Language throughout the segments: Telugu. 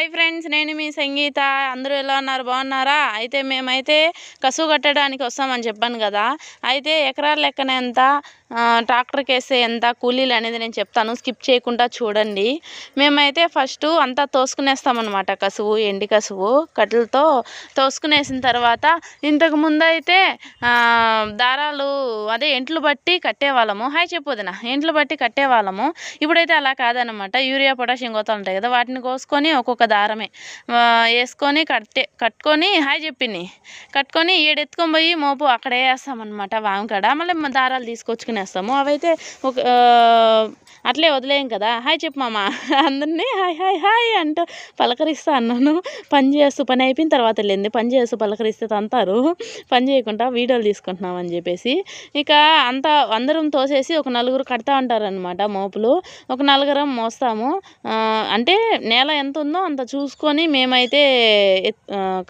హాయ్ ఫ్రెండ్స్ నేను మీ సంగీత. అందరూ ఎలా ఉన్నారు? బాగున్నారా? అయితే మేమైతే కసువు కట్టడానికి వస్తామని చెప్పాను కదా. అయితే ఎకరాల లెక్కన ఎంత? ట్రాక్టర్కి వేస్తే ఎంత? కూలీలు అనేది నేను చెప్తాను. స్కిప్ చేయకుండా చూడండి. మేమైతే ఫస్ట్ అంతా తోసుకునేస్తామన్నమాట కసువు ఎండి కసువు కట్టెలతో. తోసుకునేసిన తర్వాత ఇంతకు ముందు అయితే దారాలు అదే ఎంట్లు బట్టి కట్టేవాళ్ళము. హాయ్ చెప్పొదిన ఎంట్లు బట్టి కట్టేవాళ్ళము. ఇప్పుడైతే అలా కాదనమాట యూరియా పొటాషియం కోతలు ఉంటాయి కదా వాటిని కోసుకొని ఒక్కొక్క దారమే. వేసుకొని కట్టే కట్టుకొని హాయ్ చెప్పింది కట్టుకొని ఏడెత్తుకొని పోయి మోపు అక్కడ వేస్తామన్నమాట వామకాడ మళ్ళీ దారాలు తీసుకొచ్చుకునేస్తాము. అవైతే ఒక అట్లే వదిలేయం కదా. హాయ్ చెప్పు మామ. అందరినీ హాయ్ హాయ్ హాయ్ అంటూ పలకరిస్తా అన్నాను. పని చేస్తూ పని అయిపోయిన తర్వాత వెళ్ళింది. పని చేస్తూ పలకరిస్తే తంతారు. పని చేయకుండా వీడియోలు తీసుకుంటున్నాం అని చెప్పేసి. ఇక అంతా అందరం తోసేసి ఒక నలుగురు కడతా ఉంటారనమాట మోపులు. ఒక నలుగురం మోస్తాము. అంటే నేల ఎంత ఉందో అంత చూసుకొని మేమైతే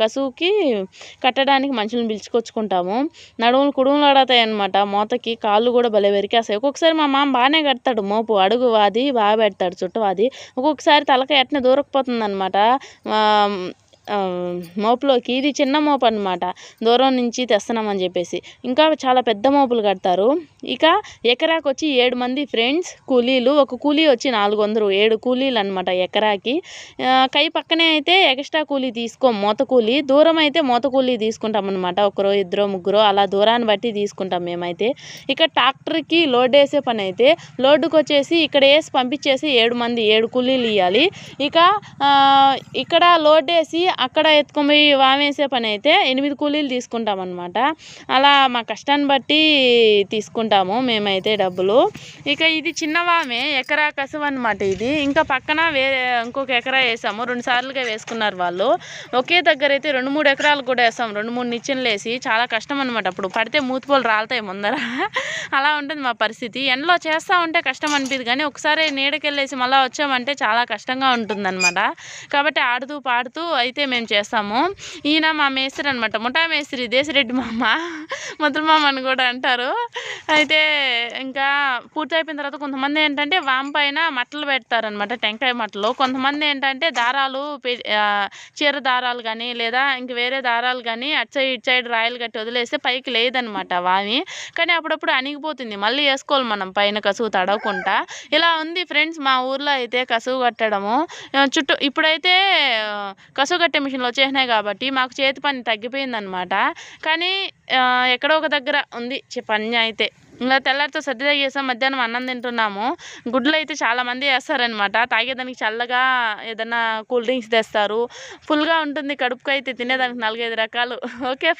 కసువుకి కట్టడానికి మనుషులను పిలుచుకొచ్చుకుంటాము. నడుములు కుడుములు ఆడతాయి అనమాట మోతకి కాళ్ళు కూడా భలే వెరికేస్తాయి. ఒక్కొక్కసారి మా మామ బాగానే కడతాడు మోపు. అడుగు వాది బాగా పెడతాడు చుట్టూ వాది. ఒక్కొక్కసారి తలకాయ ఎట్నే దూరకపోతుంది అనమాట మోపులోకి ఇది చిన్న మోపు అనమాట దూరం నుంచి తెస్తున్నామని చెప్పేసి. ఇంకా చాలా పెద్ద మోపులు కడతారు. ఇక ఎకరాకు వచ్చి ఏడు మంది ఫ్రెండ్స్ కూలీలు. ఒక కూలీ వచ్చి నాలుగు వందలు ఏడు కూలీలు అనమాట ఎకరాకి. కై పక్కనే అయితే ఎక్స్ట్రా కూలీ తీసుకోం మూత కూలీ. దూరం అయితే మూత కూలీ తీసుకుంటాం అనమాట ఒకరో ఇద్దరో ముగ్గురు అలా దూరాన్ని బట్టి తీసుకుంటాం మేమైతే. ఇక ట్రాక్టర్కి లోడ్ వేసే పని అయితే లోడ్కి వచ్చేసి ఇక్కడ వేసి పంపించేసి ఏడు మంది ఏడు కూలీలు ఇవ్వాలి ఇక ఇక్కడ లోడ్ వేసి అక్కడ ఎత్తుకొని పోయి వామేసే పని అయితే ఎనిమిది కూలీలు తీసుకుంటాం అనమాట అలా మా కష్టాన్ని బట్టి తీసుకుంటాము మేమైతే డబ్బులు. ఇక ఇది చిన్న వామే ఎకరా కసువు అనమాట ఇది. ఇంకా పక్కన వేరే ఇంకొక ఎకరా వేసాము. రెండు సార్లుగా వేసుకున్నారు వాళ్ళు. ఒకే దగ్గర అయితే రెండు మూడు ఎకరాలు కూడా వేస్తాం రెండు మూడు నిచ్చెనలు వేసి చాలా కష్టం అనమాట అప్పుడు పడితే మూతిపోలు రాలుతాయి ముందర. అలా ఉంటుంది మా పరిస్థితి. ఎండలో చేస్తూ ఉంటే కష్టం అనిపిది కానీ ఒకసారి నీడకెళ్ళేసి మళ్ళీ వచ్చామంటే చాలా కష్టంగా ఉంటుందన్నమాట. కాబట్టి ఆడుతూ పాడుతూ అయితే మేము చేస్తాము. ఈయన మా మేస్త్రి అనమాట ముఠా మేస్త్రి దేశిరెడ్డి మామ. ముద్రమామ అని కూడా అంటారు. అయితే ఇంకా పూర్తి అయిపోయిన తర్వాత కొంతమంది ఏంటంటే వామ పైన మట్టలు పెడతారనమాట టెంకాయ మట్టలు. కొంతమంది ఏంటంటే దారాలు పె- చీర దారాలు కానీ లేదా ఇంక వేరే దారాలు కానీ అటు సైడ్ ఇటు సైడ్ రాయలు కట్టి వదిలేస్తే పైకి లేదనమాట వామి. కానీ అప్పుడప్పుడు అణిగిపోతుంది మళ్ళీ వేసుకోవాలి మనం పైన కసువు తడవకుండా. ఇలా ఉంది ఫ్రెండ్స్ మా ఊర్లో అయితే కసువు కట్టడము. చుట్టూ ఇప్పుడైతే కసువు కట్టే మిషన్లు వచ్చేసినాయి కాబట్టి మాకు చేతి పని తగ్గిపోయిందనమాట కానీ ఎక్కడో ఒక దగ్గర ఉంది పని అయితే. ఇంకా తెల్లారితో సర్దిదా తగ్గేసాం మధ్యాహ్నం అన్నం తింటున్నాము. గుడ్లు అయితే చాలామంది వేస్తారనమాట తాగేదానికి చల్లగా ఏదైనా కూల్ డ్రింక్స్ తెస్తారు. ఫుల్గా ఉంటుంది కడుపుకు అయితే తినేదానికి నాలుగైదు రకాలు. ఓకే